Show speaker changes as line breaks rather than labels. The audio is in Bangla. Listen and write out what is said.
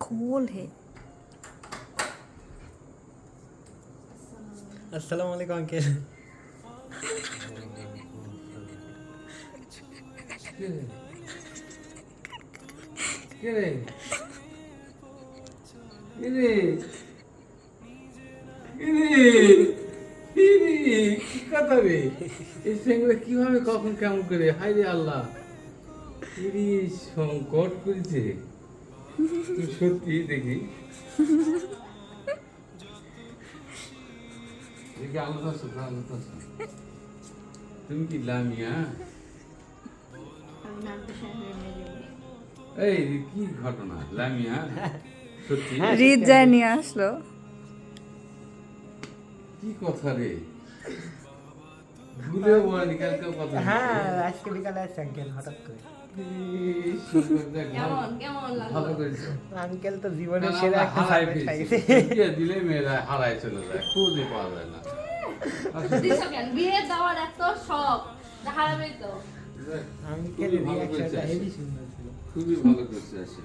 खोल है
আসসালামু আলাইকুম আঙ্কেল
কে রে কে রে কে রে কে রে কি কথা রে এই সঙ্গে কিভাবে কখন কেমন করে হাই রে আল্লাহ ইরি সংকট করেছে তুই সত্যি দেখি। দেখি আলাদা আছে আলাদা তুমি কি লামিয়া এই কি ঘটনা? লামিয়া সত্যি?
রিত যায় নিয়ে আসলো।
কি কথা রে?
হ্যাঁ আজকে বিকালে আসছে আঙ্কেল হঠাৎ করে। আঙ্কেল তো জীবনের সেরা একটা
দিলে মেয়েরা হারায় চলে যায় খুঁজে পাওয়া যায় না।
এত শখ হারাবে তো।
আঙ্কেল
খুবই ভালো করছে আসে।